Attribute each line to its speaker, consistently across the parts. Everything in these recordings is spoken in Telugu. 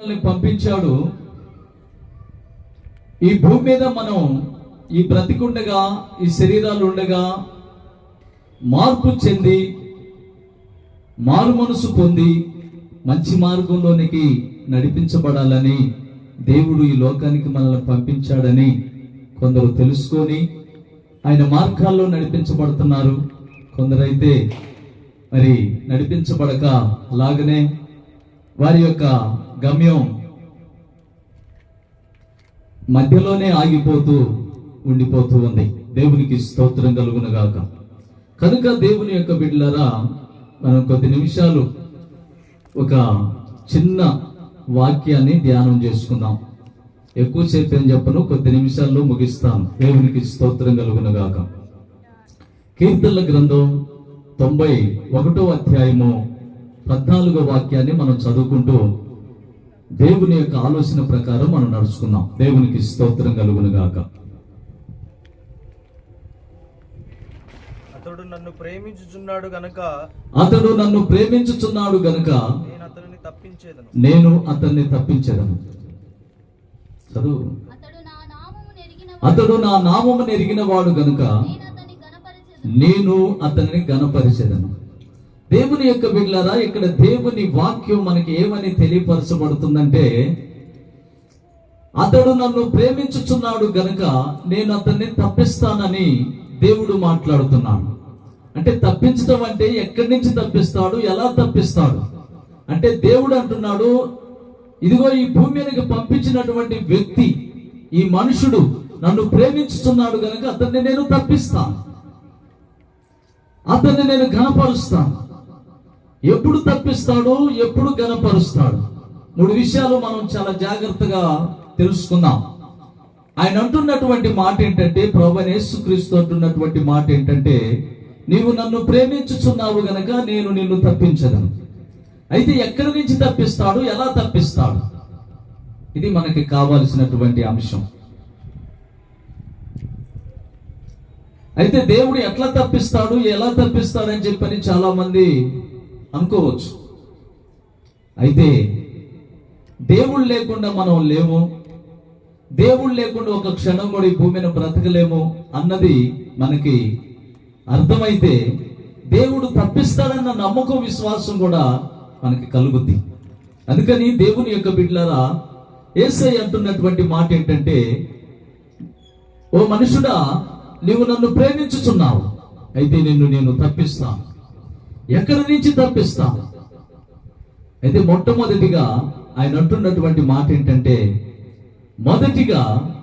Speaker 1: పంపించాడు. ఈ భూమి మీద మనం ఈ బ్రతికుండగా ఈ శరీరాలు ఉండగా మార్పు చెంది మారు మనసు పొంది మంచి మార్గంలోనికి నడిపించబడాలని దేవుడు ఈ లోకానికి మనల్ని పంపించాడని కొందరు తెలుసుకొని ఆయన మార్గాల్లో నడిపించబడుతున్నారు. కొందరైతే మరి నడిపించబడక అలాగనే వారి యొక్క గమ్యం. మధ్యలోనే ఆగిపోతూ ఉండిపోతూ ఉంది. దేవునికి స్తోత్రం కలుగునగాక. కనుక దేవుని యొక్క బిడ్డలరా మనం కొద్ది నిమిషాలు ఒక చిన్న వాక్యాన్ని ధ్యానం చేసుకుందాం. ఎక్కువసేపు ఏం చెప్పను కొద్ది నిమిషాల్లో ముగిస్తాను. దేవునికి స్తోత్రం కలుగునగాక. కీర్తనల గ్రంథం తొంభై ఒకటో అధ్యాయము పద్నాలుగో వాక్యాన్ని మనం చదువుకుంటూ దేవుని యొక్క ఆలోచన ప్రకారం మనం నడుచుకుందాం. దేవునికి స్తోత్రం కలుగును గాక
Speaker 2: అతడు నన్ను ప్రేమించుచున్నాడు గనక
Speaker 1: అతడు నన్ను ప్రేమించుచున్నాడు గనుక
Speaker 2: నేను అతనిని తప్పించేదను.
Speaker 1: నేను అతన్ని తప్పించదను. చదువు.
Speaker 3: అతడు నా నామము నెరిగిన
Speaker 1: అతడు నా నామము నెరిగిన వాడు గనుక
Speaker 3: నేను అతని గణపరచెదను.
Speaker 1: నేను అతనిని గణపరిచెదను. దేవుని యొక్క బిడ్డలారా ఇక్కడ దేవుని వాక్యం మనకి ఏమని తెలియపరచబడుతుందంటే అతడు నన్ను ప్రేమించుచున్నాడు గనుక నేను అతన్ని తప్పిస్తానని దేవుడు మాట్లాడుతున్నాడు. అంటే తప్పించడం అంటే ఎక్కడి నుంచి తప్పిస్తాడు ఎలా తప్పిస్తాడు? అంటే దేవుడు అంటున్నాడు ఇదిగో ఈ భూమి మీదకి పంపించినటువంటి వ్యక్తి ఈ మనుషుడు నన్ను ప్రేమించుతున్నాడు గనుక అతన్ని నేను తప్పిస్తాను. అతన్ని నేను ఘనపరుస్తాను. ఎప్పుడు తప్పిస్తాడు ఎప్పుడు గనపరుస్తాడు మూడు విషయాలు మనం చాలా జాగ్రత్తగా తెలుసుకుందాం. ఆయన అంటున్నటువంటి మాట ఏంటంటే ప్రభు క్రీస్తు అంటున్నటువంటి మాట ఏంటంటే నీవు నన్ను ప్రేమించుచున్నావు గనక నేను నిన్ను తప్పించదను అయితే ఎక్కడి నుంచి తప్పిస్తాడు? ఎలా తప్పిస్తాడు? ఇది మనకి కావాల్సినటువంటి అంశం. అయితే దేవుడు ఎట్లా తప్పిస్తాడు? ఎలా తప్పిస్తాడని చెప్పని చాలా మంది అనుకోవచ్చు. అయితే దేవుడు లేకుండా మనం లేము దేవుడు లేకుండా ఒక క్షణం కూడా ఈ భూమిని బ్రతకలేము అన్నది మనకి అర్థమైతే దేవుడు తప్పిస్తాడన్న నమ్మకం విశ్వాసం కూడా మనకి కలుగుద్ది. అందుకని దేవుని యొక్క బిడ్డలారా ఏసై అంటున్నటువంటి మాట ఏంటంటే ఓ మనుషుడా నీవు నన్ను ప్రేమించుచున్నావు అయితే నిన్ను నేను తప్పిస్తాను. ఎక్కడి నుంచి తప్పిస్తాను అయితే మొట్టమొదటిగా ఆయన అంటున్నటువంటి మాట ఏంటంటే మొదటిగా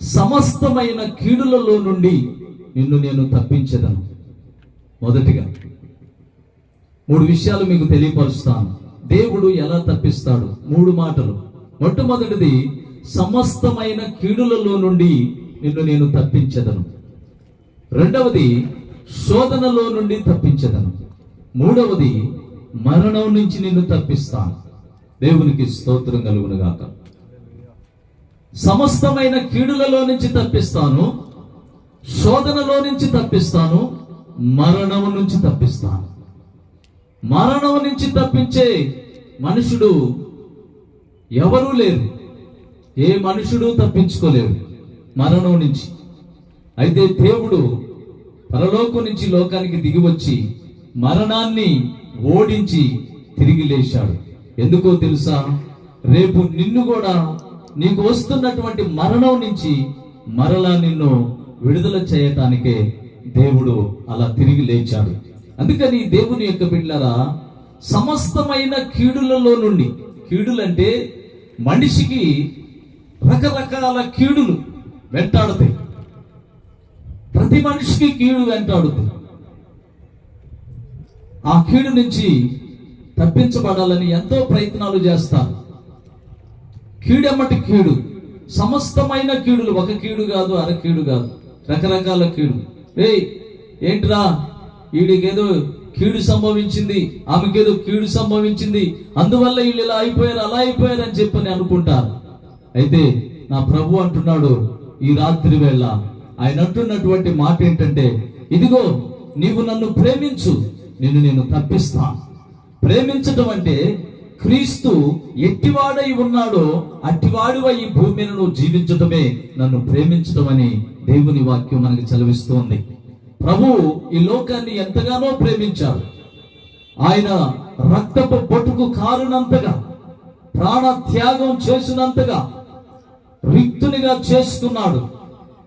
Speaker 1: సమస్తమైన కీడులలో నుండి నిన్ను నేను తప్పించదను. మొదటిగా మూడు విషయాలు మీకు తెలియపరుస్తాను. దేవుడు ఎలా తప్పిస్తాడు? మూడు మాటలు. మొట్టమొదటిది సమస్తమైన కీడులలో నుండి నిన్ను నేను తప్పించదను. రెండవది శోధనలో నుండి తప్పించదను. మూడవది మరణం నుంచి నిన్ను తప్పిస్తాను. దేవునికి స్తోత్రం కలుగును గాక సమస్తమైన కీడులలో నుంచి తప్పిస్తాను శోధనలో నుంచి తప్పిస్తాను మరణం నుంచి తప్పిస్తాను. మరణం నుంచి తప్పించే మనుషుడు ఎవరూ లేరు. ఏ మనుషుడు తప్పించుకోలేరు మరణం నుంచి. అయితే దేవుడు పరలోకం నుంచి లోకానికి దిగివచ్చి మరణాన్ని ఓడించి తిరిగి లేచాడు. ఎందుకో తెలుసా? రేపు నిన్ను కూడా నీకు వస్తున్నటువంటి మరణం నుంచి మరలా నిన్ను విడుదల చేయటానికే దేవుడు అలా తిరిగి లేచాడు. అందుకని దేవుని యొక్క బిడ్డరా సమస్తమైన కీడులలో నుండి కీడులంటే మనిషికి రకరకాల కీడులు వెంటాడుతాయి. ప్రతి మనిషికి కీడు వెంటాడు ఆ కీడు నుంచి తప్పించబడాలని ఎంతో ప్రయత్నాలు చేస్తారు కీడెమ్మటి కీడు. సమస్తమైన కీడులు ఒక కీడు కాదు అర కీడు కాదు. రకరకాల కీడు. ఏ ఏంటిరా? వీడికేదో కీడు సంభవించింది ఆమెకేదో కీడు సంభవించింది. అందువల్ల వీళ్ళు ఇలా అయిపోయారు అలా అయిపోయారు అని చెప్పని అనుకుంటారు. అయితే నా ప్రభు అంటున్నాడు ఈ రాత్రి వేళ ఆయన అంటున్నటువంటి మాట ఏంటంటే ఇదిగో నీవు నన్ను ప్రేమించు నిన్ను నేను తప్పిస్తాను ప్రేమించటం అంటే క్రీస్తు ఎట్టివాడై ఉన్నాడో అట్టివాడివై ఈ భూమిని నువ్వు జీవించటమే నన్ను ప్రేమించటం అని దేవుని వాక్యం మనకి చదివిస్తోంది ప్రభు ఈ లోకాన్ని ఎంతగానో ప్రేమించాడు ఆయన రక్తపు బొట్టుకు కారునంతగా ప్రాణ త్యాగం చేసినంతగా రిక్తునిగా చేసుకున్నాడు.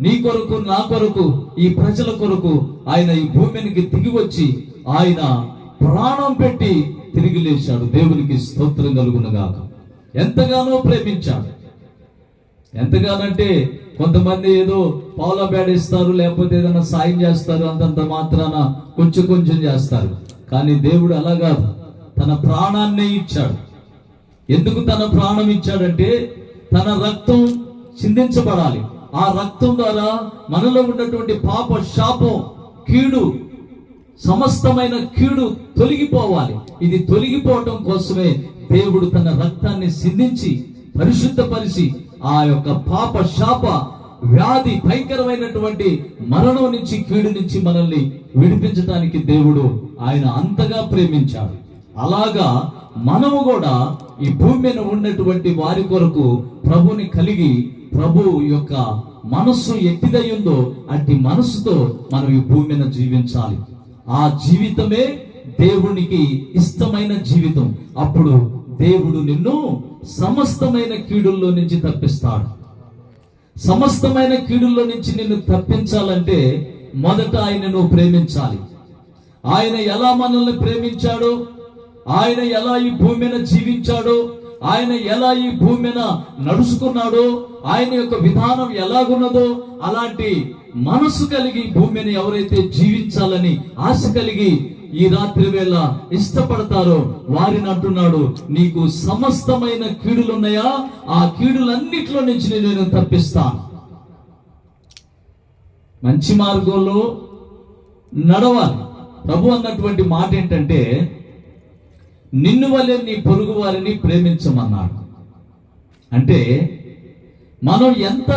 Speaker 1: నీ కొరకు నా కొరకు ఈ ప్రజల కొరకు ఆయన ఈ భూమికి దిగి వచ్చి ఆయన ప్రాణం పెట్టి తిరిగి లేచాడు. దేవునికి స్తోత్రం కలుగునగాక. ఎంతగానో ప్రేమించాడు. ఎంతగానంటే కొంతమంది ఏదో పావుల బేడిస్తారు లేకపోతే ఏదైనా సాయం చేస్తారు అంతంత మాత్రాన కొంచెం కొంచెం చేస్తారు. కానీ దేవుడు అలా కాదు. తన ప్రాణాన్నే ఇచ్చాడు. ఎందుకు తన ప్రాణం ఇచ్చాడంటే తన రక్తం చిందించబడాలి. ఆ రక్తం ద్వారా మనలో ఉన్నటువంటి పాప శాపం కీడు సమస్తమైన కీడు తొలగిపోవాలి. ఇది తొలగిపోవటం కోసమే దేవుడు తన రక్తాన్ని సిద్ధించి పరిశుద్ధపరిచి ఆ యొక్క పాప శాప వ్యాధి భయంకరమైనటువంటి మరణం నుంచి కీడు నుంచి మనల్ని విడిపించడానికి దేవుడు ఆయన అంతగా ప్రేమించాడు. అలాగా మనము కూడా ఈ భూమి మీద ఉన్నటువంటి వారి కొరకు ప్రభుని కలిగి ప్రభు యొక్క మనస్సు ఎట్టిదై ఉందో అట్టి మనస్సుతో మనం ఈ భూమి మీద జీవించాలి. ఆ జీవితమే దేవునికి ఇష్టమైన జీవితం. అప్పుడు దేవుడు నిన్ను సమస్తమైన కీడుల్లో నుంచి తప్పిస్తాడు. సమస్తమైన కీడుల్లో నుంచి నిన్ను తప్పించాలంటే మొదట ఆయనను ప్రేమించాలి. ఆయన ఎలా మనల్ని ప్రేమించాడో? ఆయన ఎలా ఈ భూమి మీద జీవించాడో? ఆయన ఎలా ఈ భూమి మీద నడుచుకున్నాడో ఆయన యొక్క విధానం ఎలాగున్నదో అలాంటి మనసు కలిగి భూమిని ఎవరైతే జీవించాలని ఆశ కలిగి ఈ రాత్రి వేళ ఇష్టపడతారో వారిని అంటున్నాడు నీకు సమస్తమైన కీడులున్నాయా? ఆ కీడులన్నిటిలో నుంచి నేను తప్పిస్తాను మంచి మార్గంలో నడవాలి. ప్రభు అన్నటువంటి మాట ఏంటంటే నిన్ను వల్లే నీ పొరుగు వారిని ప్రేమించమన్నాడు అంటే మనం ఎంత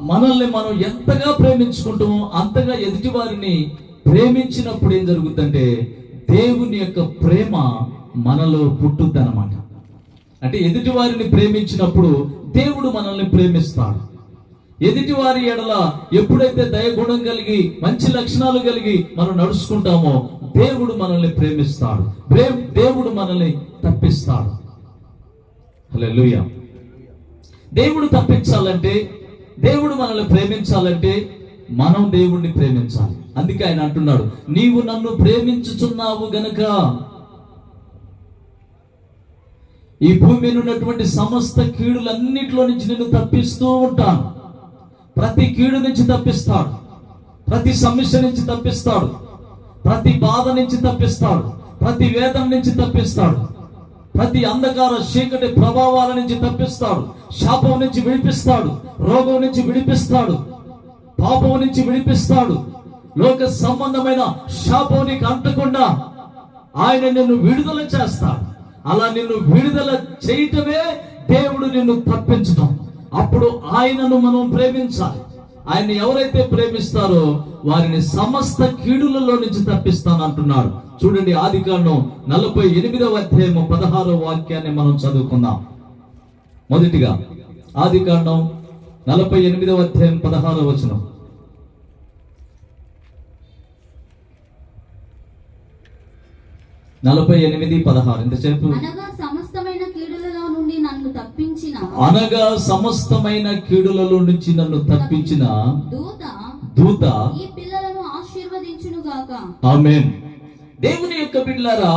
Speaker 1: మనల్ని మనం ఎంతగా ప్రేమించుకుంటామో అంతగా ఎదుటి వారిని ప్రేమించినప్పుడు ఏం జరుగుతుందంటే దేవుని యొక్క ప్రేమ మనలో పుట్టుద్ది అన్నమాట. అంటే ఎదుటి వారిని ప్రేమించినప్పుడు దేవుడు మనల్ని ప్రేమిస్తాడు. ఎదుటి వారి ఎడల ఎప్పుడైతే దయగుణం కలిగి మంచి లక్షణాలు కలిగి మనం నడుచుకుంటామో దేవుడు మనల్ని ప్రేమిస్తాడు. ప్రేమ్ దేవుడు మనల్ని తప్పిస్తాడు. హలో దేవుడు తప్పించాలంటే దేవుడు మనల్ని ప్రేమించాలంటే మనం దేవుణ్ణి ప్రేమించాలి. అందుకే ఆయన అంటున్నాడు నీవు నన్ను ప్రేమించుచున్నావు గనక ఈ భూమి మీద ఉన్నటువంటి సమస్త కీడులన్నిటిలో నుంచి నిన్ను తప్పిస్తూ ఉంటాను. ప్రతి కీడు నుంచి తప్పిస్తాడు. ప్రతి సమస్య నుంచి తప్పిస్తాడు. ప్రతి బాధ నుంచి తప్పిస్తాడు. ప్రతి వేదన నుంచి తప్పిస్తాడు. ప్రతి అంధకార చీకటి ప్రభావాల నుంచి తప్పిస్తాడు. శాపం నుంచి విడిపిస్తాడు. రోగం నుంచి విడిపిస్తాడు. పాపం నుంచి విడిపిస్తాడు. లోక సంబంధమైన శాపం నీకు అంటకుండా ఆయన నిన్ను విడుదల చేస్తాడు. అలా నిన్ను విడుదల చేయటమే దేవుడు నిన్ను తప్పించడం. అప్పుడు ఆయనను మనం ప్రేమించాలి. ఆయన ఎవరైతే ప్రేమిస్తారో వారిని సమస్త కీడులలో నుంచి తప్పిస్తాను అంటున్నాడు చూడండి ఆది కాండం నలభై ఎనిమిదవ అధ్యాయము పదహారో వాక్యాన్ని మనం చదువుకుందాం. మొదటిగా ఆది కాండం నలభై ఎనిమిదవ అధ్యాయం పదహారో వచనం. నలభై ఎనిమిది పదహారు. ఎంతసేపు
Speaker 3: సమస్త నన్ను తప్పించిన
Speaker 1: అనగా సమస్తమైన కీడులలో నుంచి నన్ను తప్పించిన
Speaker 3: దూత
Speaker 1: దూత
Speaker 3: ఈ పిల్లలను ఆశీర్వదించును గాక
Speaker 1: ఆమెన్. దేవుని యొక్క బిడ్డలారా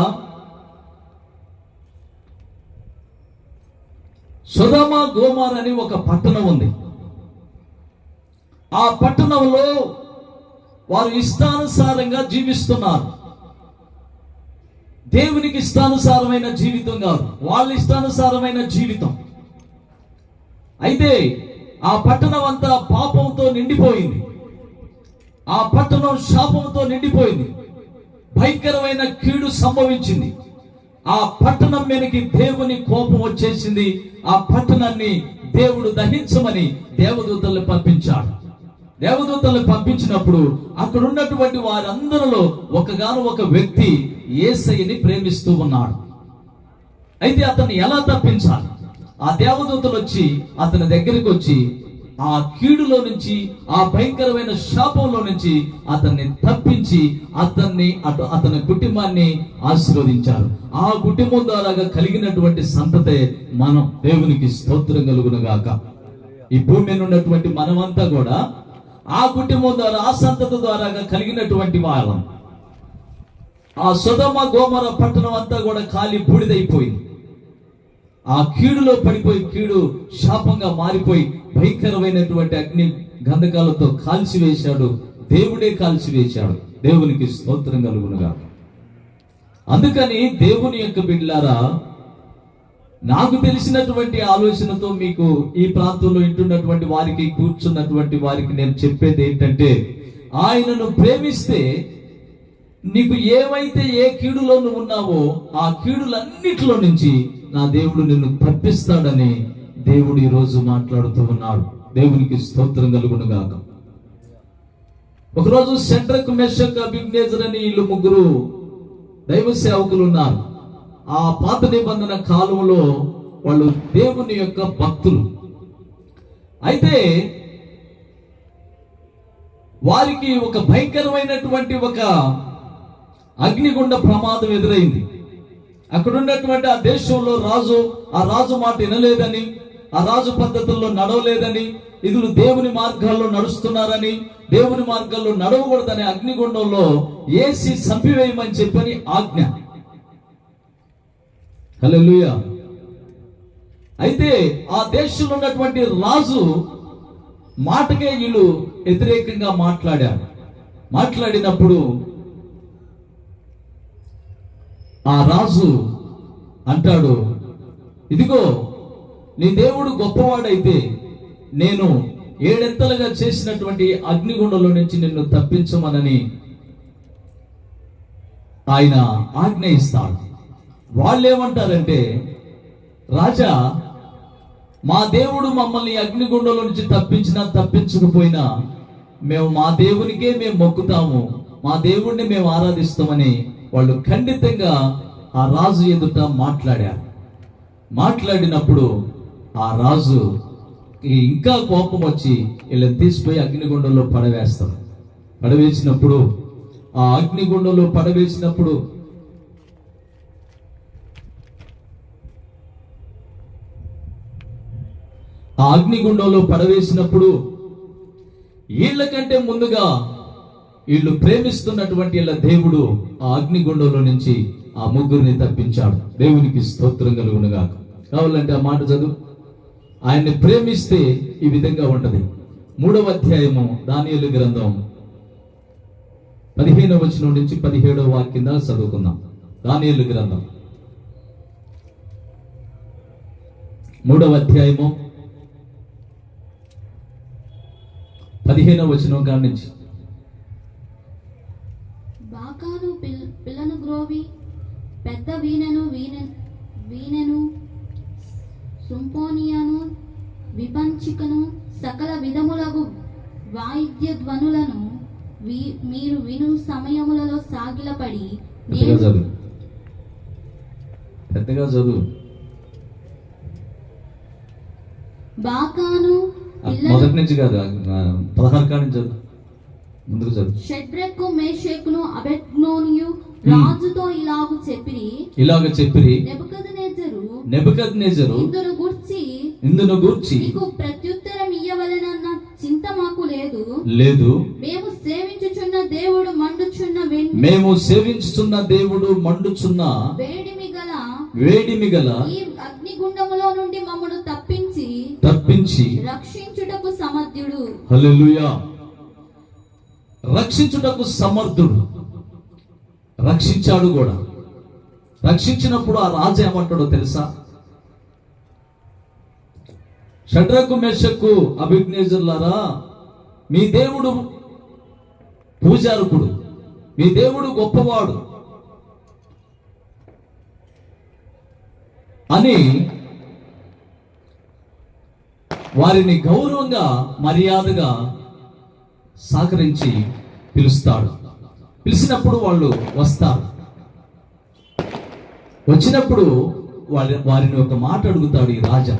Speaker 1: సుధమ గోమార్ అని ఒక పట్టణం ఉంది. ఆ పట్టణంలో వారు ఇష్టానుసారంగా జీవిస్తున్నారు. దేవునికి ఇష్టానుసారమైన జీవితం కాదు. వాళ్ళ ఇష్టానుసారమైన జీవితం. అయితే ఆ పట్టణం అంతా పాపంతో నిండిపోయింది. ఆ పట్టణం శాపంతో నిండిపోయింది. భయంకరమైన కీడు సంభవించింది. ఆ పట్టణం మీదకి దేవుని కోపం వచ్చేసింది. ఆ పట్టణాన్ని దేవుడు దహించమని దేవదూతల్ని పంపించాడు. దేవదూతల్ని పంపించినప్పుడు అక్కడ ఉన్నటువంటి వారందరిలో ఒకగాను ఒక వ్యక్తి ఏసయ్యని ప్రేమిస్తూ ఉన్నాడు. అయితే అతన్ని ఎలా తప్పించాలి? ఆ దేవదూతలు వచ్చి అతని దగ్గరికి వచ్చి ఆ కీడులో నుంచి ఆ భయంకరమైన శాపంలో నుంచి అతన్ని తప్పించి అతన్ని అటు అతని కుటుంబాన్ని ఆశీర్వదించారు. ఆ కుటుంబం ద్వారా కలిగినటువంటి సంతతే మనం దేవునికి స్తోత్రం కలుగును గాక. ఈ భూమి మీద ఉన్నటువంటి మనమంతా కూడా ఆ కుటుంబం ద్వారా ఆ సంతత ద్వారా కలిగినటువంటి వాళ్ళం. ఆ సుధమ గోమర పట్టణం అంతా కూడా ఖాళీ బూడిదైపోయింది. ఆ కీడులో పడిపోయి కీడు శాపంగా మారిపోయి భయంకరమైనటువంటి అగ్ని గంధకాలతో కాల్చివేశాడు. దేవుడే కాల్చివేశాడు. దేవునికి స్తోత్రం కలుగునుగా అందుకని దేవుని యొక్క బిడ్లారా నాకు తెలిసినటువంటి ఆలోచనతో మీకు ఈ ప్రాంతంలో ఇంటున్నటువంటి వారికి కూర్చున్నటువంటి వారికి నేను చెప్పేది ఏంటంటే ఆయనను ప్రేమిస్తే నీకు ఏవైతే ఏ కీడులో నువ్వు ఉన్నావో ఆ కీడులన్నిటిలో నుంచి నా దేవుడు నిన్ను తప్పిస్తాడని దేవుడు ఈరోజు రోజు మాట్లాడుతూ ఉన్నాడు. దేవునికి స్తోత్రం కలుగును గాక ఒకరోజు సెంట్రక్ మెషక్ అభిజ్ఞేజర్ అని వీళ్ళు ముగ్గురు దైవ సేవకులు ఉన్నారు. ఆ పాత నిబంధన కాలంలో వాళ్ళు దేవుని యొక్క భక్తులు. అయితే వారికి ఒక భయంకరమైనటువంటి ఒక అగ్నిగుండ ప్రమాదం ఎదురైంది. అక్కడ ఉన్నటువంటి ఆ దేశంలో రాజు ఆ రాజు మాట వినలేదని ఆ రాజు పద్ధతుల్లో నడవలేదని ఇదులు దేవుని మార్గాల్లో నడుస్తున్నారని దేవుని మార్గాల్లో నడవకూడదని అగ్నిగుండంలో ఏసి చంపివేయమని చెప్పని ఆజ్ఞ. హల్లెలూయా. అయితే ఆ దేశంలో ఉన్నటువంటి రాజు మాటకే వీళ్ళు వ్యతిరేకంగా మాట్లాడారు. మాట్లాడినప్పుడు ఆ రాజు అంటాడు ఇదిగో నీ దేవుడు గొప్పవాడైతే నేను ఏడెత్తలుగా చేసినటువంటి అగ్నిగుండంలో నుంచి నిన్ను తప్పించమనని ఆయన ఆజ్ఞ ఇస్తాడు వాళ్ళు ఏమంటారంటే రాజా మా దేవుడు మమ్మల్ని అగ్నిగుండంలో నుంచి తప్పించినా తప్పించకపోయినా మేము మా దేవునికే మేము మొక్కుతాము మా దేవుణ్ణి మేము ఆరాధిస్తామని వాళ్ళు ఖండితంగా ఆ రాజు ఎదుట మాట్లాడారు. మాట్లాడినప్పుడు ఆ రాజు ఇంకా కోపం వచ్చి వీళ్ళని తీసిపోయి అగ్నిగుండంలో పడవేస్తారు. పడవేసినప్పుడు ఆ అగ్నిగుండంలో పడవేసినప్పుడు ఆ అగ్నిగుండంలో పడవేసినప్పుడు వీళ్ళకంటే ముందుగా వీళ్ళు ప్రేమిస్తున్నటువంటి ఇలా దేవుడు ఆ అగ్నిగుండంలో నుంచి ఆ ముగ్గురిని తప్పించాడు. దేవునికి స్తోత్రం కలుగునుగా కావాలంటే ఆ మాట చదువు. ఆయన్ని ప్రేమిస్తే ఈ విధంగా ఉంటది. మూడవ అధ్యాయము దానియలు గ్రంథం. పదిహేనవ వచనం నుంచి పదిహేడవ వాక్యం దాకా చదువుకుందాం. దానియలు గ్రంథం. మూడవ అధ్యాయము పదిహేనవ వచనం కాడి నుంచి.
Speaker 3: బాకాను
Speaker 1: మొదటి నుంచి కాదు పదహారు కాడి నుంచి చదువు. ముందుకు చదువు.
Speaker 3: షడ్రెక్కు మేషేకును అబెద్నోనియు రాజుతో ఇలాగు చెప్పిరి.
Speaker 1: ఇలాగ చెప్పిరి.
Speaker 3: నెబుకద్నెజరు
Speaker 1: నెబుకద్నెజరు
Speaker 3: ఇందును గూర్చి.
Speaker 1: ఇందును గూర్చి
Speaker 3: నీకు ప్రత్యుత్తరం ఇయ్యవలెనన్న చింత మాకు లేదు.
Speaker 1: లేదు.
Speaker 3: మేము సేవించుచున్న దేవుడు మండుచున్న వెండి.
Speaker 1: మేము సేవించుతున్న దేవుడు మండుచున్న
Speaker 3: వేడిమి గల
Speaker 1: వేడిమి గల
Speaker 3: ఈ అగ్నిగుండములో నుండి మమ్మను తప్పించి
Speaker 1: తప్పించి
Speaker 3: రక్షించుటకు సమర్థుడు.
Speaker 1: హల్లెలూయా. రక్షించుటకు సమర్థుడు. రక్షించాడు కూడా. రక్షించినప్పుడు ఆ రాజు ఏమంటాడో తెలుసా? షడ్రకు మెషకు అభిజ్ఞేజులారా మీ దేవుడు పూజారుకుడు మీ దేవుడు గొప్పవాడు. అని వారిని గౌరవంగా మర్యాదగా సహకరించి పిలుస్తాడు. పిలిచినప్పుడు వాళ్ళు వస్తారు. వచ్చినప్పుడు వారి వారిని ఒక మాట అడుగుతాడు ఈ రాజా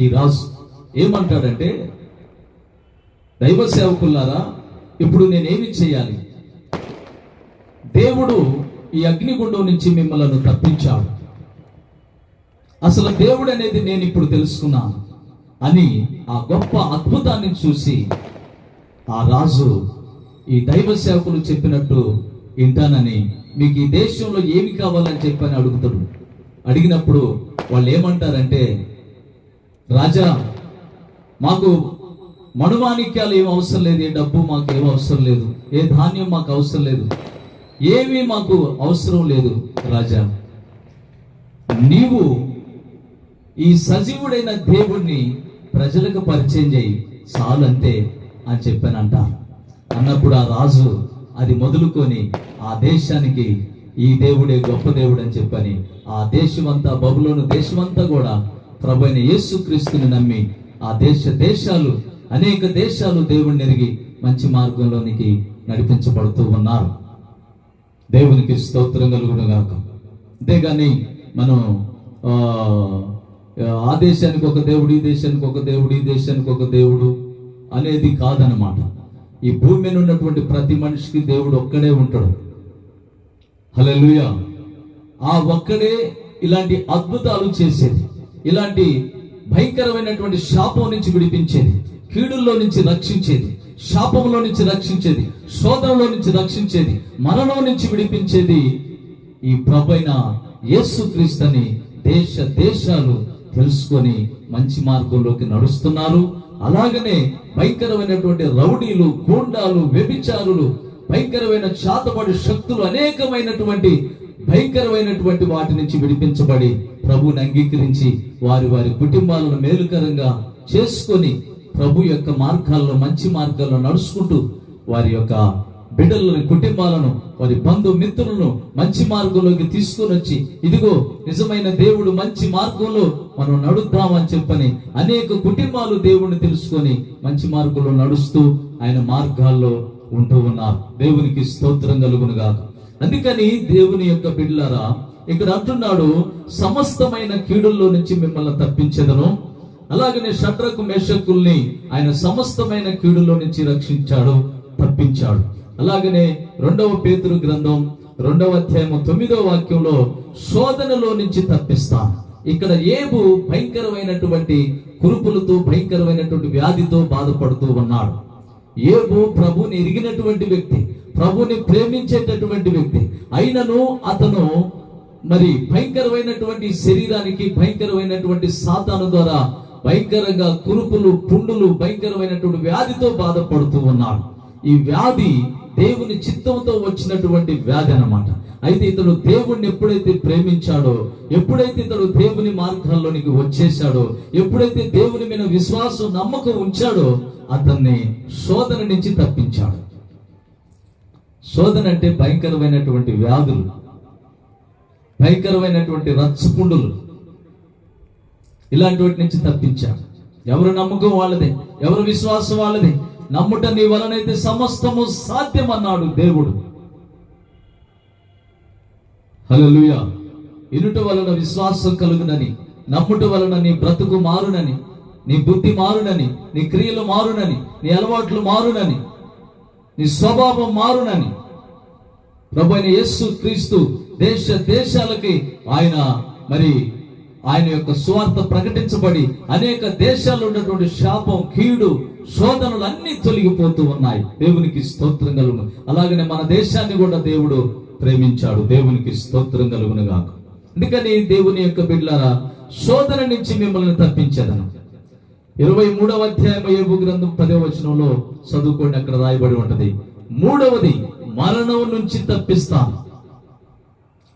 Speaker 1: ఈ రాజు. ఏమంటాడంటే దైవ సేవకులారా ఇప్పుడు నేనేమి చేయాలి? దేవుడు ఈ అగ్నిగుండం నుంచి మిమ్మల్ని తప్పించాడు. అసలు దేవుడు అనేది నేను ఇప్పుడు తెలుసుకున్నాను. అని ఆ గొప్ప అద్భుతాన్ని చూసి ఆ రాజు ఈ దైవ సేవకులు చెప్పినట్టు వింటానని మీకు ఈ దేశంలో ఏమి కావాలని చెప్పని అడుగుతాడు. అడిగినప్పుడు వాళ్ళు ఏమంటారంటే రాజా మాకు మణుమాణిక్యాలు ఏం అవసరం లేదు ఏ డబ్బు మాకు ఏం అవసరం లేదు ఏ ధాన్యం మాకు అవసరం లేదు ఏమీ మాకు అవసరం లేదు రాజా. నీవు ఈ సజీవుడైన దేవుణ్ణి ప్రజలకు పరిచయం చేయి. చాలంతే అని చెప్పానంట. అన్నప్పుడు ఆ రాజు అది మొదలుకొని ఆ దేశానికి ఈ దేవుడే గొప్ప దేవుడు అని చెప్పని ఆ దేశమంతా బబులోను దేశమంతా కూడా ప్రభు అయిన యేసుక్రీస్తుని నమ్మి ఆ దేశ దేశాలు అనేక దేశాలు దేవుణ్ణి ఎరిగి మంచి మార్గంలోనికి నడిపించబడుతూ ఉన్నారు. దేవునికి స్తోత్రం కలుగును గాక అంతేగాని మనం ఆ, దేశానికి ఒక దేవుడు ఈ దేశానికి ఒక దేవుడు ఈ దేశానికి ఒక దేవుడు అనేది కాదనమాట ఈ భూమి మీద ఉన్నటువంటి ప్రతి మనిషికి దేవుడు ఒక్కడే ఉంటాడు. హల్లెలూయా. ఆ ఒక్కడే ఇలాంటి అద్భుతాలు చేసేది. ఇలాంటి భయంకరమైనటువంటి శాపం నుంచి విడిపించేది. కీడుల్లో నుంచి రక్షించేది. శాపంలో నుంచి రక్షించేది. శోధనలో నుంచి రక్షించేది. మరణం నుంచి విడిపించేది ఈ ప్రభైన యేసుక్రీస్తుని దేశ దేశాలు తెలుసుకొని మంచి మార్గంలోకి నడుస్తున్నారు అలాగనే భయంకరమైనటువంటి రౌడీలు గూండాలు వ్యభిచారులు భయంకరమైన చాతబడి శక్తులు అనేకమైనటువంటి భయంకరమైనటువంటి వాటి నుంచి విడిపించబడి ప్రభుని అంగీకరించి వారి వారి కుటుంబాలను మేలుకరంగా చేసుకొని ప్రభు యొక్క మార్గాల్లో మంచి మార్గాల్లో నడుచుకుంటూ వారి యొక్క బిడ్డలను కుటుంబాలను వారి బంధు మిత్రులను మంచి మార్గంలోకి తీసుకుని వచ్చి ఇదిగో నిజమైన దేవుడు మంచి మార్గంలో మనం నడుద్దామని చెప్పని అనేక కుటుంబాలు దేవుడిని తెలుసుకొని మంచి మార్గంలో నడుస్తూ ఆయన మార్గాల్లో ఉంటూ ఉన్నారు. దేవునికి స్తోత్రం కలుగును కాదు అందుకని దేవుని యొక్క బిడ్డలారా ఇక్కడ అంటున్నాడు సమస్తమైన కీడుల్లో నుంచి మిమ్మల్ని తప్పించదను. అలాగనే షట్రకు మేషకుల్ని ఆయన సమస్తమైన కీడులో నుంచి రక్షించాడు తప్పించాడు. అలాగనే రెండవ పేతురు గ్రంథం రెండవ అధ్యాయము తొమ్మిదవ వాక్యంలో శోధనలో నుంచి తప్పిస్తాను ఇక్కడ ఏబు భయంకరమైనటువంటి కురుపులతో భయంకరమైనటువంటి వ్యాధితో బాధపడుతూ ఉన్నాడు. ఏబు ప్రభుని ఎరిగినటువంటి వ్యక్తి ప్రభుని ప్రేమించేటటువంటి వ్యక్తి అయినను అతను మరి భయంకరమైనటువంటి శరీరానికి భయంకరమైనటువంటి సాతాను ద్వారా భయంకరంగా కురుపులు పుండులు భయంకరమైనటువంటి వ్యాధితో బాధపడుతూ ఉన్నాడు. ఈ వ్యాధి దేవుని చిత్తంతో వచ్చినటువంటి వ్యాధి అనమాట అయితే ఇతడు దేవుణ్ణి ఎప్పుడైతే ప్రేమించాడో ఎప్పుడైతే ఇతడు దేవుని మార్గాల్లోనికి వచ్చేసాడో ఎప్పుడైతే దేవుని మీద విశ్వాసం నమ్మకం ఉంచాడో అతన్ని శోధన నుంచి తప్పించాడు. శోధన అంటే భయంకరమైనటువంటి వ్యాధులు భయంకరమైనటువంటి రచ్చపుండులు ఇలాంటి వాటి నుంచి తప్పించాడు. ఎవరు నమ్మకం వాళ్ళదే ఎవరు విశ్వాసం వాళ్ళదే నమ్ముట నీ వలనైతే సమస్తము సాధ్యమన్నాడు దేవుడు. హలోయ ఇనుట వలన విశ్వాసం కలుగునని నమ్ముట వలన నీ బ్రతుకు మారునని నీ బుద్ధి మారునని నీ క్రియలు మారునని నీ అలవాట్లు మారునని నీ స్వభావం మారునని ప్రభు అయిన యేసు క్రీస్తు దేశ దేశాలకి ఆయన మరి ఆయన యొక్క స్వార్థ ప్రకటించబడి అనేక దేశాల్లో ఉన్నటువంటి శాపం కీడు శోధనలు అన్ని తొలగిపోతూ ఉన్నాయి. దేవునికి స్తోత్రం కలుగును. అలాగనే మన దేశాన్ని కూడా దేవుడు ప్రేమించాడు. దేవునికి స్తోత్రం కలుగును గాక. అందుకని దేవుని యొక్క బిడ్డలారా శోధన నుంచి మిమ్మల్ని తప్పించేదను. ఇరవై మూడవ అధ్యాయం ఏబు గ్రంథం పదే వచనంలో చదువుకోండి అక్కడ రాయబడి ఉంటది. మూడవది మరణం నుంచి తప్పిస్తాను.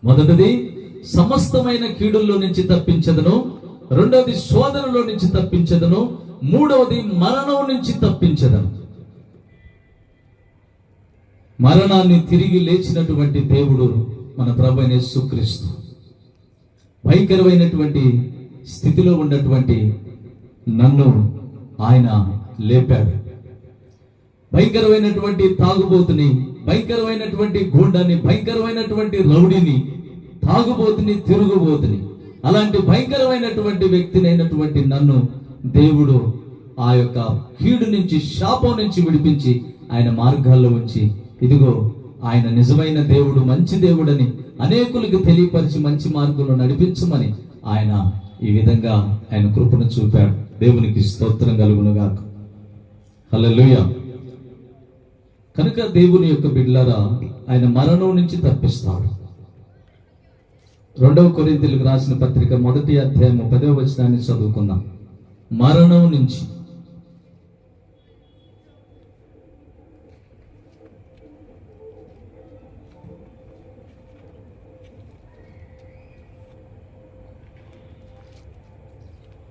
Speaker 1: మొదటిది సమస్తమైన కీడుల్లో నుంచి తప్పించదును. రెండవది శోధనలో నుంచి తప్పించదును. మూడవది మరణం నుంచి తప్పించదను. మరణాన్ని తిరిగి లేచినటువంటి దేవుడు మన ప్రభు అయిన భయంకరమైనటువంటి స్థితిలో ఉన్నటువంటి నన్ను ఆయన లేపాడు. భయంకరమైనటువంటి తాగుబోతుని భయంకరమైనటువంటి గూండాన్ని భయంకరమైనటువంటి రౌడీని తాగుబోతుని తిరుగుబోతుని. అలాంటి భయంకరమైనటువంటి వ్యక్తినైనటువంటి నన్ను దేవుడు ఆ యొక్క కీడు నుంచి శాపం నుంచి విడిపించి ఆయన మార్గాల్లో ఉంచి ఇదిగో ఆయన నిజమైన దేవుడు మంచి దేవుడని అనేకులకు తెలియపరిచి మంచి మార్గంలో నడిపించమని ఆయన ఈ విధంగా ఆయన కృపను చూపాడు. దేవునికి స్తోత్రం కలుగునుగాక. హల్లెలూయా. కనుక దేవుని యొక్క బిడ్లారా ఆయన మరణం నుంచి తప్పిస్తాడు. రెండవ కొరింతలకు రాసిన పత్రిక మొదటి అధ్యాయము పదవ వచనాన్ని చదువుకుందాం. మరణం నుంచి.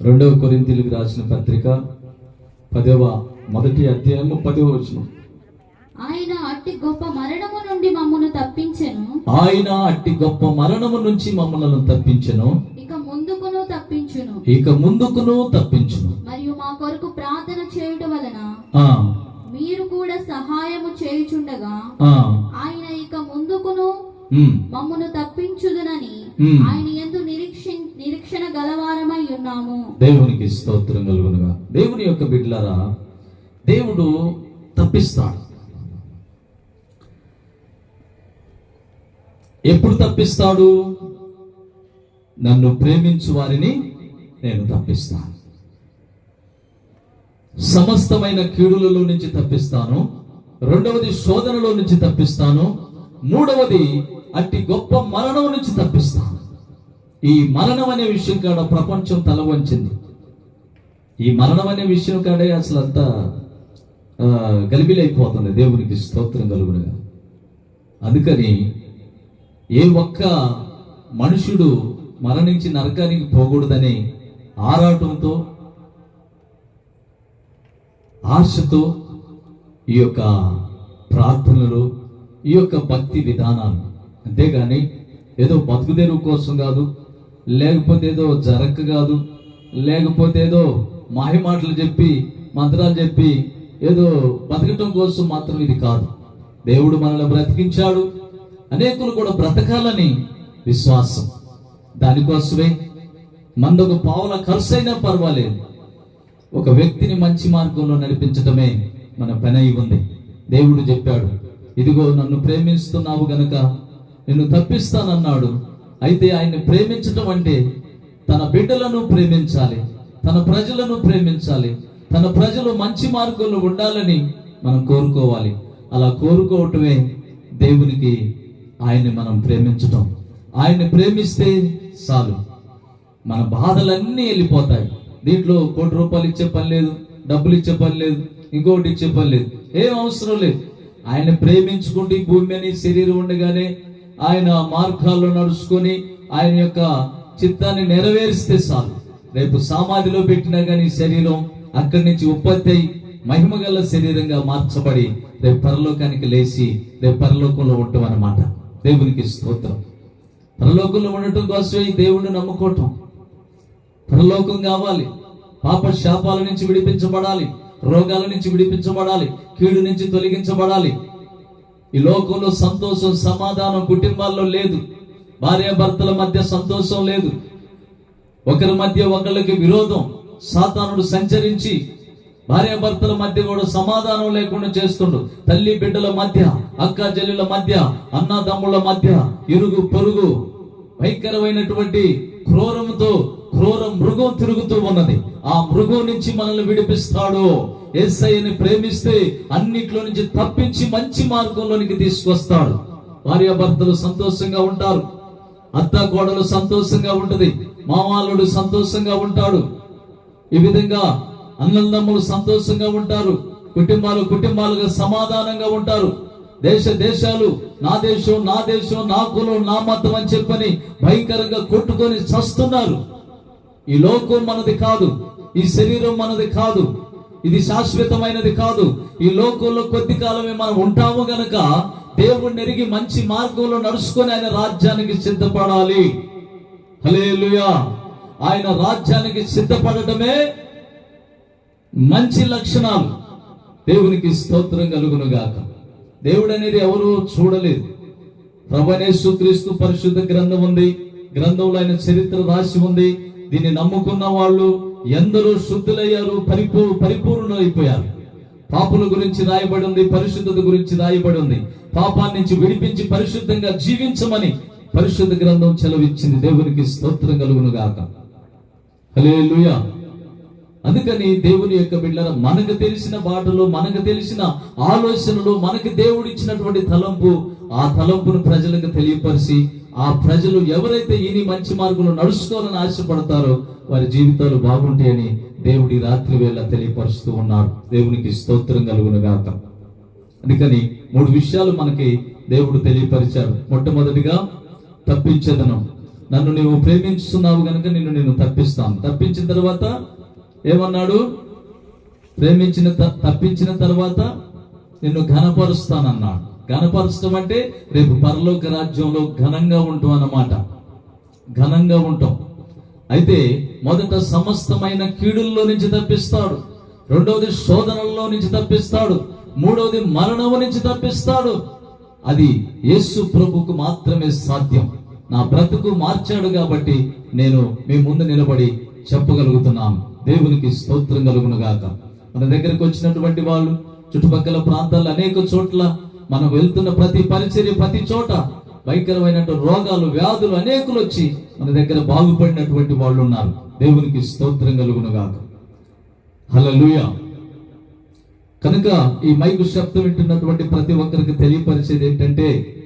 Speaker 1: రెండవ కొరింతలకు రాసిన పత్రిక పదవ మొదటి అధ్యాయము పదవ వచనం.
Speaker 3: ఆయన అట్టి గొప్ప మరణము నుండి మమ్మను తప్పించెను.
Speaker 1: ఆయన అట్టి గొప్ప మరణము నుంచి మమ్మల్ని తప్పించెను.
Speaker 3: ఇక ముందుకును తప్పించును.
Speaker 1: ఇక ముందుకును తప్పించును.
Speaker 3: మరియు మా కొరకు ప్రార్థన చేయుట వలన మీరు కూడా సహాయము చేయుచుండగా ఆయన ఇక ముందుకును మమ్మను తప్పించుదునని. ఆయన ఎందు నిరీక్ష నిరీక్షణ గలవారమై ఉన్నాము.
Speaker 1: దేవునికి స్తోత్రం కలుగునుగా. దేవుని యొక్క బిడ్డలారా దేవుడు తప్పిస్తాడు. ఎప్పుడు తప్పిస్తాడు? నన్ను ప్రేమించు వారిని నేను తప్పిస్తాను. సమస్తమైన కీడులలో నుంచి తప్పిస్తాను. రెండవది శోధనలో నుంచి తప్పిస్తాను. మూడవది అట్టి గొప్ప మరణం నుంచి తప్పిస్తాను. ఈ మరణం అనే విషయం కాడ ప్రపంచం తల వంచింది. ఈ మరణం అనే విషయం కాడే అసలు అంతా గలిబిలైపోతుంది. దేవునికి స్తోత్రం కలుగునగా. అందుకని ఏ ఒక్క మనుషుడు మరణించి నరకానికి పోకూడదని ఆరాటంతో ఆశతో ఈ యొక్క ప్రార్థనలు ఈ యొక్క భక్తి విధానాలు. అంతేగాని ఏదో బతుకుదేరు కోసం కాదు లేకపోతే ఏదో జరక్క కాదు లేకపోతే ఏదో మాయ మాటలు చెప్పి మంత్రాలు చెప్పి ఏదో బతకటం కోసం మాత్రం ఇది కాదు. దేవుడు మనల్ని బ్రతికించాడు. అనేకులు కూడా బ్రతకాలని విశ్వాసం. దానికోసమే మందొక పావుల ఖర్చు అయినా పర్వాలేదు. ఒక వ్యక్తిని మంచి మార్గంలో నడిపించటమే మన పని అయి ఉంది. దేవుడు చెప్పాడు ఇదిగో నన్ను ప్రేమిస్తున్నావు గనక నిన్ను తప్పిస్తానన్నాడు. అయితే ఆయన్ని ప్రేమించటం అంటే తన బిడ్డలను ప్రేమించాలి తన ప్రజలను ప్రేమించాలి తన ప్రజలు మంచి మార్గంలో ఉండాలని మనం కోరుకోవాలి. అలా కోరుకోవటమే దేవునికి ఆయన్ని మనం ప్రేమించటం. ఆయన్ని ప్రేమిస్తే చాలు. మన బాధలన్నీ వెళ్ళిపోతాయి. దీంట్లో కోటి రూపాయలు ఇచ్చే పని లేదు డబ్బులు ఇచ్చే పని లేదు ఇంకోటి ఇచ్చే పని లేదు. ఏం అవసరం లేదు. ఆయన ప్రేమించుకుంటూ ఈ భూమి అని శరీరం ఉండగానే ఆయన మార్గాల్లో నడుచుకొని ఆయన యొక్క చిత్తాన్ని నెరవేరిస్తే చాలు. రేపు సమాధిలో పెట్టినా కానీ శరీరం అక్కడి నుంచి ఉత్పత్తి అయి మహిమగల శరీరంగా మార్చబడి రేపు పరలోకానికి లేచి రేపు పరలోకంలో ఉంటాం అన్నమాట దేవునికి స్తోత్రం. పరలోకంలో ఉండటం కోసమే ఈ దేవుణ్ణి నమ్ముకోవటం. పరలోకం కావాలి. పాప శాపాల నుంచి విడిపించబడాలి. రోగాల నుంచి విడిపించబడాలి. కీడు నుంచి తొలగించబడాలి. ఈ లోకంలో సంతోషం సమాధానం కుటుంబాల్లో లేదు. భార్యాభర్తల మధ్య సంతోషం లేదు. ఒకరి మధ్య ఒకరికి విరోధం. సాతానుడు సంచరించి భార్యాభర్తల మధ్య కూడా సమాధానం లేకుండా చేస్తుండు. తల్లి బిడ్డల మధ్య అక్క చెల్లెల మధ్య అన్నదమ్ముల మధ్య ఇరుగు పొరుగు భయంకరమైనటువంటి క్రూరంతో క్రూర మృగం తిరుగుతూ ఉన్నది. ఆ మృగం నుంచి మనల్ని విడిపిస్తాడు. ఎస్ఐని ప్రేమిస్తే అన్నిట్లో నుంచి తప్పించి మంచి మార్గంలోనికి తీసుకొస్తాడు. భార్యాభర్తలు సంతోషంగా ఉంటారు. అత్త కోడలు సంతోషంగా ఉంటది. మామాలుడు సంతోషంగా ఉంటాడు. ఈ విధంగా అన్నదమ్ములు సంతోషంగా ఉంటారు. కుటుంబాలు కుటుంబాలుగా సమాధానంగా ఉంటారు. దేశ దేశాలు నా దేశం నా దేశం నా కులం నా మతం అని చెప్పని భయంకరంగా కొట్టుకొని చస్తున్నారు. ఈ లోకం మనది కాదు. ఈ శరీరం మనది కాదు. ఇది శాశ్వతమైనది కాదు. ఈ లోకంలో కొద్ది కాలమే మనం ఉంటాము గనక దేవుణ్ణి ఎరిగి మంచి మార్గంలో నడుచుకొని ఆయన రాజ్యానికి సిద్ధపడాలి. హలే ఆయన రాజ్యానికి సిద్ధపడటమే మంచి లక్షణాలు దేవునికి స్తోత్రం కలుగును గాక దేవుడు అనేది ఎవరు చూడలేదు. ప్రభనేసు క్రీస్తు పరిశుద్ధ గ్రంథం ఉంది. గ్రంథంలో ఆయన చరిత్ర రాసి ఉంది. దీన్ని నమ్ముకున్న వాళ్ళు ఎందరో శుద్ధులయ్యారు పరిపూ పరిపూర్ణులైపోయారు. పాపుల గురించి రాయబడి ఉంది పరిశుద్ధత గురించి రాయబడి ఉంది. పాపాన్ని నుంచి విడిపించి పరిశుద్ధంగా జీవించమని పరిశుద్ధ గ్రంథం చెలవిచ్చింది. దేవునికి స్తోత్రం కలుగును గాక హల్లెలూయా. అందుకని దేవుని యొక్క బిడ్డల మనకు తెలిసిన బాటలు మనకు తెలిసిన ఆలోచనలు మనకి దేవుడు ఇచ్చినటువంటి తలంపు ఆ తలంపును ప్రజలకు తెలియపరిచి ఆ ప్రజలు ఎవరైతే ఇని మంచి మార్గంలో నడుచుకోవాలని ఆశపడతారో వారి జీవితాలు బాగుంటాయని దేవుడి రాత్రి వేళ తెలియపరుస్తూ ఉన్నాడు. దేవునికి స్తోత్రం కలుగును గాక అందుకని మూడు విషయాలు మనకి దేవుడు తెలియపరిచాడు. మొట్టమొదటిగా తప్పించదనం. నన్ను నీవు ప్రేమించుతున్నావు కనుక నిన్ను నేను తప్పిస్తాను. తప్పించిన తర్వాత ఏమన్నాడు? ప్రేమించిన త- తప్పించిన తర్వాత నిన్ను ఘనపరుస్తానన్నాడు. ఘనపరచడం అంటే రేపు పరలోక రాజ్యంలో ఘనంగా ఉంటాం అన్నమాట. ఘనంగా ఉంటాం. అయితే మొదట సమస్తమైన కీడుల్లో నుంచి తప్పిస్తాడు. రెండవది శోధనల్లో నుంచి తప్పిస్తాడు. మూడవది మరణం నుంచి తప్పిస్తాడు. అది యేసు ప్రభుకు మాత్రమే సాధ్యం. నా బ్రతుకు మార్చాడు కాబట్టి నేను మీ ముందు నిలబడి చెప్పగలుగుతున్నాను. దేవునికి స్తోత్రం కలుగును గాక. మన దగ్గరకు వచ్చినటువంటి వాళ్ళు చుట్టుపక్కల ప్రాంతాల్లో అనేక చోట్ల మనం వెళ్తున్న ప్రతి పరిచర్య ప్రతి చోట భయంకరమైనటువంటి రోగాలు వ్యాధులు అనేకులు వచ్చి మన దగ్గర బాగుపడినటువంటి వాళ్ళు ఉన్నారు. దేవునికి స్తోత్రం కలుగును గాక. హల్లెలూయా. కనుక ఈ మైకు శబ్దం వింటున్నటువంటి ప్రతి ఒక్కరికి తెలియపరిచేది ఏంటంటే